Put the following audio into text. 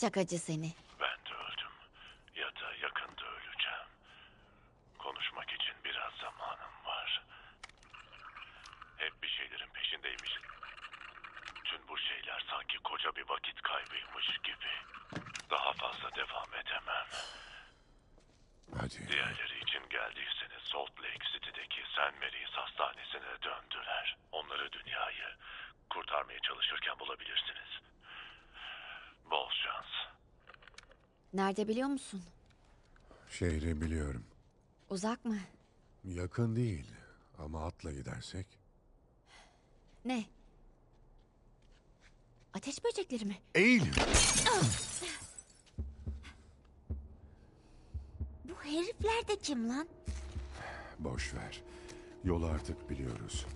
Şakacı seni. Ben de öldüm. Ya da yakında öleceğim. Konuşmak için biraz zamanım var. Hep bir şeylerin peşindeymiş. Tüm bu şeyler sanki koca bir vakit kaybıymış gibi. Daha fazla devam edemem. Hadi. Diğerleri için geldiyseniz Salt Lake City'deki St. Mary's Hastanesi'ne döndüler. Onları dünyayı kurtarmaya çalışırken bulabilirsiniz. Bol şans. Nerede biliyor musun? Şehri biliyorum. Uzak mı? Yakın değil ama atla gidersek. Ne? Ateş böcekleri mi? Eğil. Bu herifler de kim lan? Boş ver. Yolu artık biliyoruz.